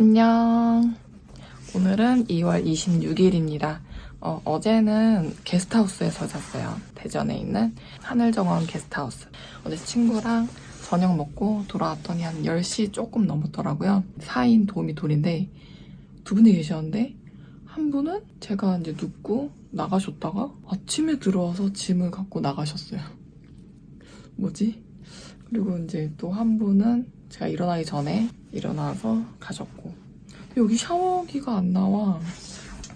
안녕. 오늘은 2월 26일입니다. 어, 어제는 게스트하우스에서 잤어요. 대전에 있는 하늘정원 게스트하우스. 어제 친구랑 저녁 먹고 돌아왔더니 한 10시 조금 넘었더라고요. 4인 도미돌인데 두 분이 계셨는데 한 분은 제가 이제 눕고 나가셨다가 아침에 들어와서 짐을 갖고 나가셨어요. 뭐지? 그리고 이제 또 한 분은 제가 일어나기 전에 일어나서 가셨고. 여기 샤워기가 안 나와.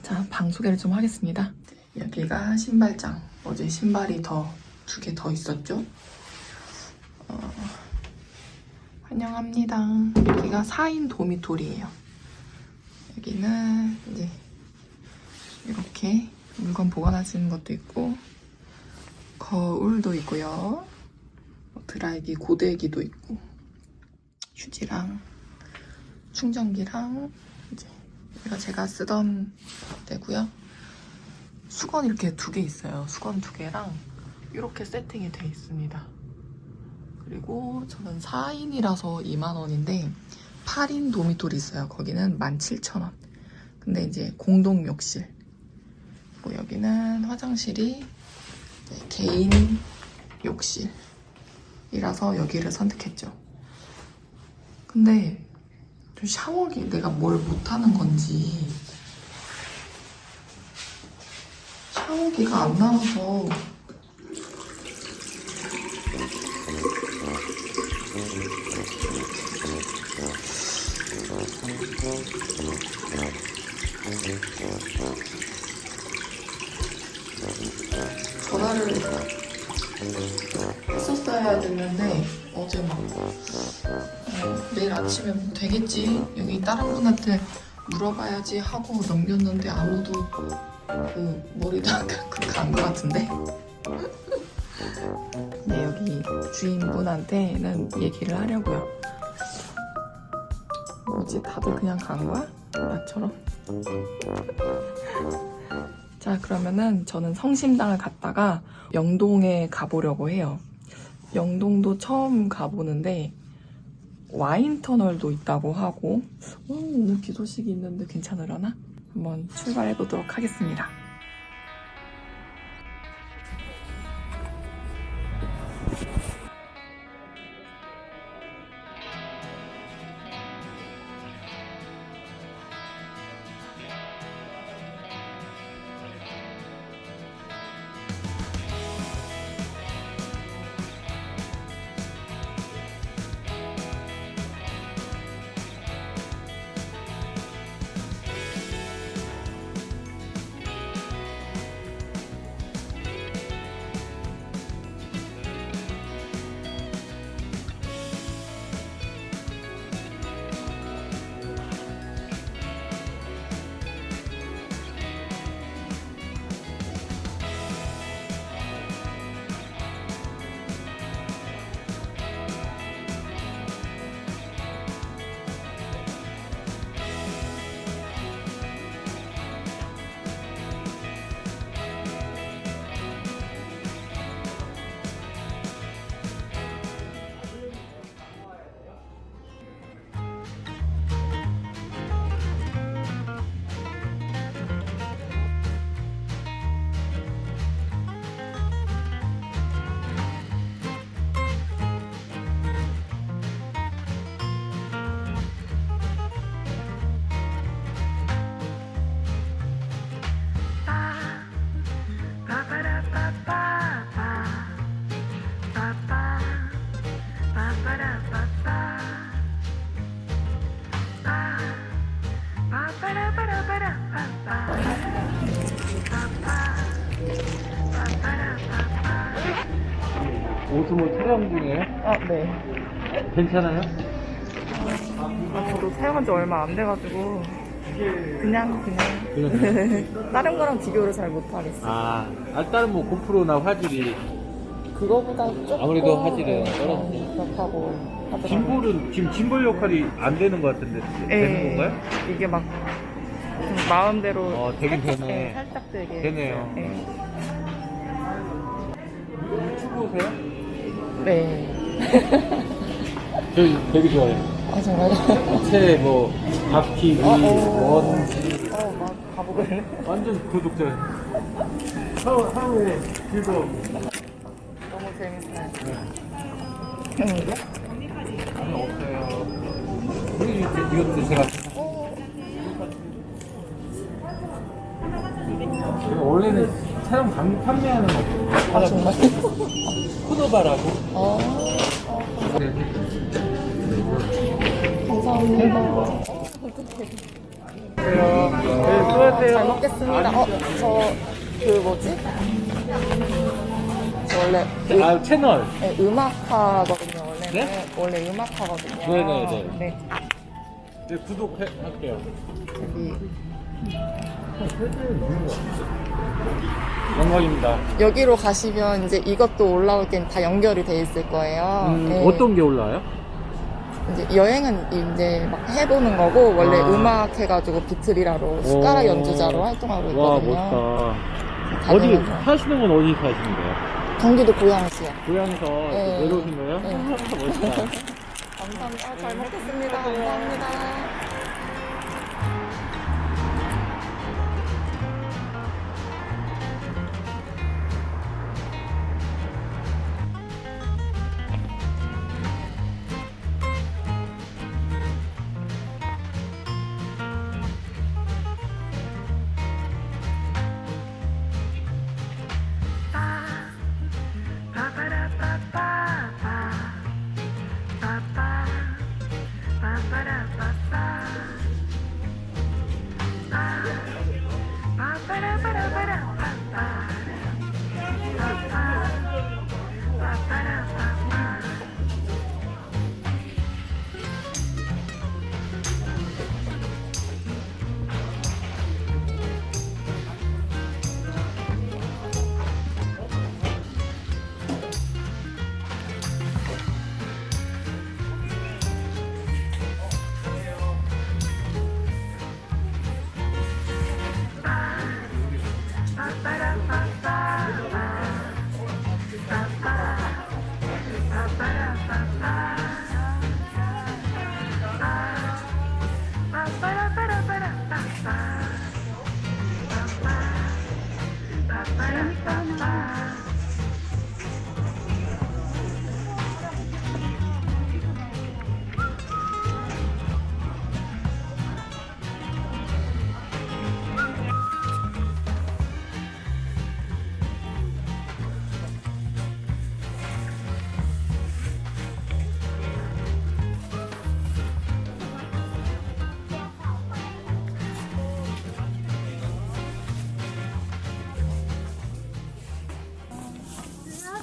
자 방 소개를 좀 하겠습니다. 여기가 신발장. 어제 신발이 더 두 개 더 있었죠? 어, 환영합니다. 여기가 4인 도미토리예요. 여기는 이제 이렇게 물건 보관하시는 것도 있고 거울도 있고요. 뭐 드라이기 고데기도 있고 휴지랑 충전기랑 이제 이거 제가 쓰던 데고요. 수건 이렇게 두 개 있어요. 수건 두 개랑 이렇게 세팅이 돼 있습니다. 그리고 저는 4인이라서 2만 원인데 8인 도미토리 있어요. 거기는 17,000원. 근데 이제 공동 욕실. 그리고 여기는 화장실이 개인 욕실 이라서 여기를 선택했죠. 근데 좀 샤워기 내가 뭘 못하는 건지 샤워기가 안 나와서 아침에 뭐 되겠지? 여기 다른 분한테 물어봐야지 하고 넘겼는데 아무도 그 머리도 간것 같은데? 네 여기 주인분한테는 얘기를 하려고요. 뭐지 다들 그냥 간 거야? 나처럼? 자 그러면은 저는 성심당을 갔다가 영동에 가보려고 해요. 영동도 처음 가보는데 와인 터널도 있다고 하고 어, 오늘 비 소식이 있는데 괜찮으려나? 한번 출발해 보도록 하겠습니다. 네. 괜찮아요? 저도 사용한 지 얼마 안 돼가지고 그냥 그냥 그냥 다른 거랑 비교를 잘 못하겠어. 아, 아 다른 뭐 고프로나 화질이 그거보다 조금 아무래도 화질은 네, 떨어지죠. 그렇다고 하더라고요. 짐볼은 지금 짐볼 역할이 안 되는 것 같은데 되는 예, 건가요? 이게 막좀 마음대로 어, 되긴 살짝, 되네. 예, 살짝 되게 되네요. 예. 유튜브 보세요? 네. 저희 되게 좋아해요. 아 정말요? 새뭐 박TV, 어, 어. 원지 어, 막 가보길래. 완전 구독자. 하루 하루에 즐거움. 너무 재밌어요. 아니 없어요. 우리 제가 제가 원래는 감, 판매하는 거. 아, 정말? 포도바라고. 어, 네. 감사합니다. 네, 수고하세요. 잘 먹겠습니다. 어, 저, 그 뭐지? 저 원래 음, 아 채널. 네, 음악하거든요, 원래는. 네? 원래 음악하거든요. 네네네. 네. 네 구독할게요. 여기, 영광입니다. 여기로 가시면 이제 이것도 올라올 땐 다 연결이 돼 있을 거예요. 음, 네. 어떤 게 올라와요? 이제 여행은 이제 막 해보는 거고, 원래 아. 음악 해가지고 비트리라로 숟가락 오. 연주자로 활동하고 와 있거든요. 멋있다. 어디 다니면서. 사시는 건 어디 사시는 거예요? 경기도 고양시요. 고향에서 네. 내려오신 거예요? 네. 멋있다. 감사합니다. 아, 잘 먹겠습니다. 감사합니다.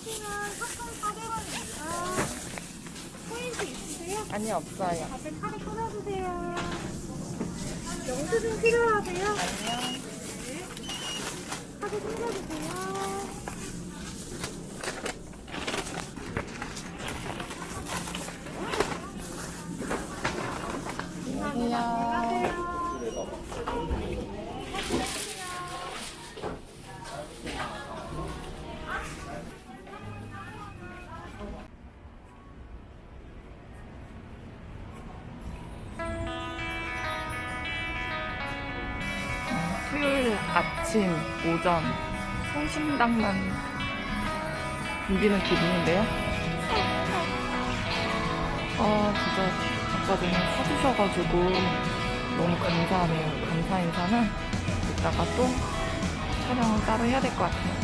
하시면 상품 400원입니다. 포인트 있으세요? 아니, 없어요. 다들 카드 끊어주세요. 영수증 필요하세요? 안녕. 카드 끊어주세요. 아침, 오전, 성심당만 붐비는 기분인데요. 아, 진짜 아까 전에 사주셔가지고 너무 감사하네요. 감사 인사는 이따가 또 촬영을 따로 해야 될 것 같아요.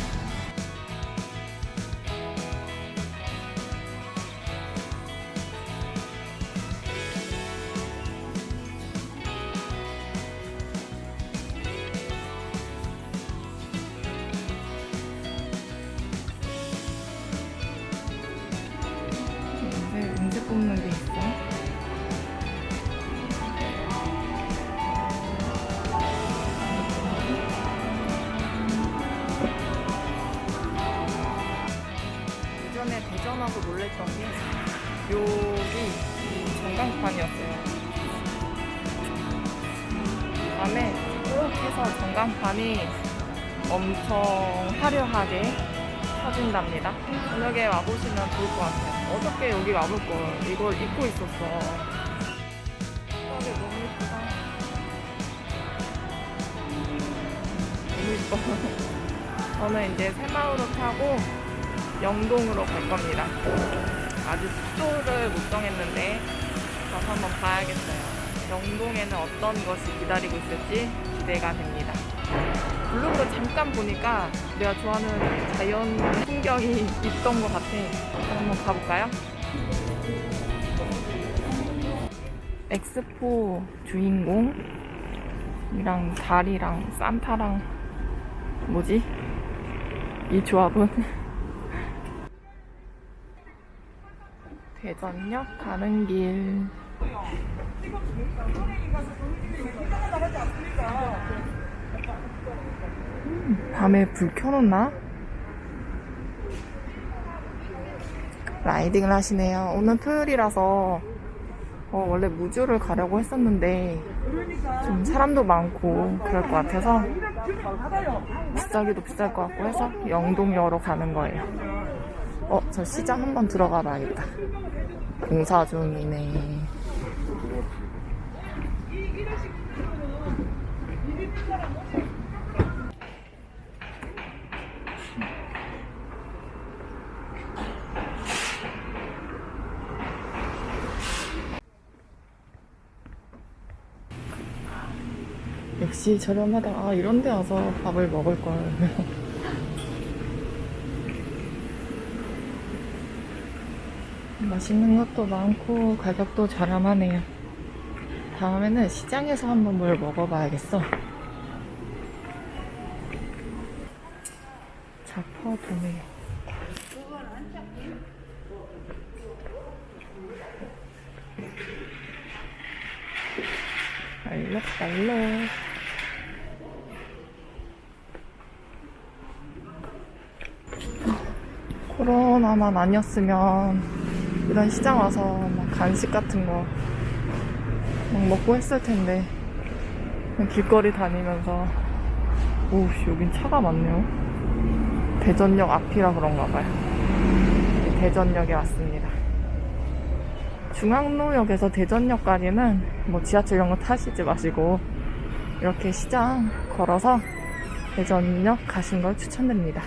뽑는 게 있어? 예전에 대전하고 놀랬던 게 여기 이 전광판이었어요. 밤에 쭉 해서 전광판이 엄청 화려하게 켜진답니다. 저녁에 와보시면 좋을 것 같아요. 어저께 여기 와볼 걸 이거 입고 있었어. 이게 너무 예쁘다. 너무 예뻐. 저는 이제 새마을로 타고 영동으로 갈 겁니다. 아직 숙소를 못 정했는데 가서 한번 봐야겠어요. 영동에는 어떤 것이 기다리고 있을지 기대가 됩니다. 블로그 잠깐 보니까 내가 좋아하는 자연 풍경이 있던 것 같아. 한번 가볼까요? 엑스포 주인공이랑 달이랑 산타랑 뭐지? 이 조합은 대전역 가는 길. 음, 밤에 불 켜놓나? 라이딩을 하시네요. 오늘 토요일이라서 어, 원래 무주를 가려고 했었는데 좀 사람도 많고 그럴 것 같아서 비싸기도 비쌀 것 같고 해서 영동여로 가는 거예요. 어, 저 시장 한번 들어가 봐야겠다. 공사 중이네. 역시 저렴하다. 아, 이런 데 와서 밥을 먹을 걸. 맛있는 것도 많고 가격도 저렴하네요. 다음에는 시장에서 한번 뭘 먹어봐야겠어. 자퍼도네. 알록달록. 코로나만 아니었으면 이런 시장 와서 막 간식 같은 거 막 먹고 했을 텐데 길거리 다니면서 오 여긴 차가 많네요. 대전역 앞이라 그런가 봐요. 대전역에 왔습니다. 중앙로역에서 대전역까지는 뭐 지하철 이런 거 타시지 마시고 이렇게 시장 걸어서 대전역 가신 걸 추천드립니다